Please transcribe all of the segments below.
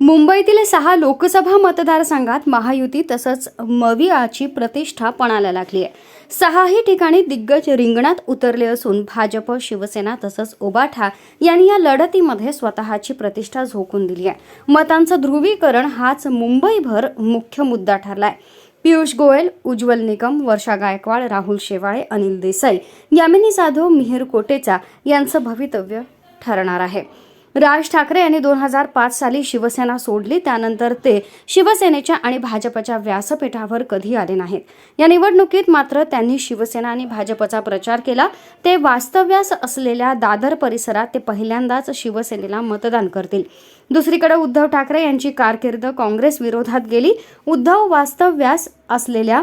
मुंबईतील सहा लोकसभा मतदारसंघात महायुती तसंच मविआची प्रतिष्ठा पणाला लागली आहे. सहाही ठिकाणी दिग्गज रिंगणात उतरले असून भाजप शिवसेना तसंच ओबाठा यांनी या लढतीमध्ये स्वतःची प्रतिष्ठा झोकून दिली आहे. मतांचं ध्रुवीकरण हाच मुंबईभर मुख्य मुद्दा ठरलाय. पियुष गोयल उज्ज्वल निकम वर्षा गायकवाड राहुल शेवाळे अनिल देसाई यामिनी जाधव मिहिर कोटेचा यांचं भवितव्य ठरणार आहे. राज ठाकरे यांनी दोन हजार पाच साली शिवसेना सोडली. त्यानंतर ते शिवसेनेच्या आणि भाजपच्या व्यासपीठावर कधी आले नाहीत. या निवडणुकीत मात्र त्यांनी शिवसेना आणि भाजपचा प्रचार केला. ते वास्तव्यास असलेल्या दादर परिसरात ते पहिल्यांदाच शिवसेनेला मतदान करतील. दुसरीकडे उद्धव ठाकरे यांची कारकीर्द काँग्रेस विरोधात गेली. उद्धव वास्तव्यास असलेल्या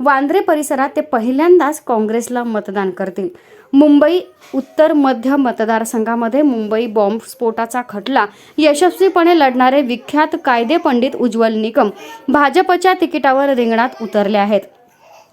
वांद्रे परिसरात ते पहिल्यांदाच काँग्रेसला मतदान करतील. मुंबई उत्तर मध्य मतदारसंघामध्ये मुंबई बॉम्बस्फोटाचा खटला. यशस्वीपणे लढणारे विख्यात कायदे पंडित उज्ज्वल निकम भाजपच्या तिकिटावर रिंगणात उतरले आहेत.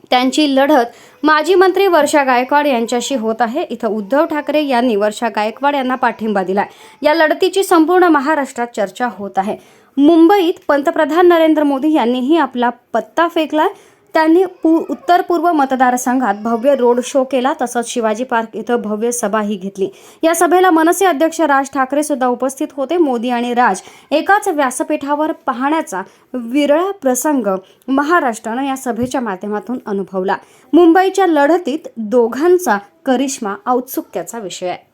त्यांची लढत माजी मंत्री वर्षा गायकवाड यांच्याशी होत आहे. इथं उद्धव ठाकरे यांनी वर्षा गायकवाड यांना पाठिंबा दिला या लढतीची संपूर्ण महाराष्ट्रात चर्चा होत आहे. मुंबईत पंतप्रधान नरेंद्र मोदी यांनीही आपला पत्ता फेकलाय. त्यांनी पू उत्तर पूर्व मतदारसंघात भव्य रोड शो केला तसंच शिवाजी पार्क इथं भव्य सभाही घेतली. या सभेला मनसे अध्यक्ष राज ठाकरे सुद्धा उपस्थित होते. मोदी आणि राज एकाच व्यासपीठावर पाहण्याचा विरळा प्रसंग महाराष्ट्रानं या सभेच्या माध्यमातून अनुभवला. मुंबईच्या लढतीत दोघांचा करिश्मा औत्सुक्याचा विषय आहे.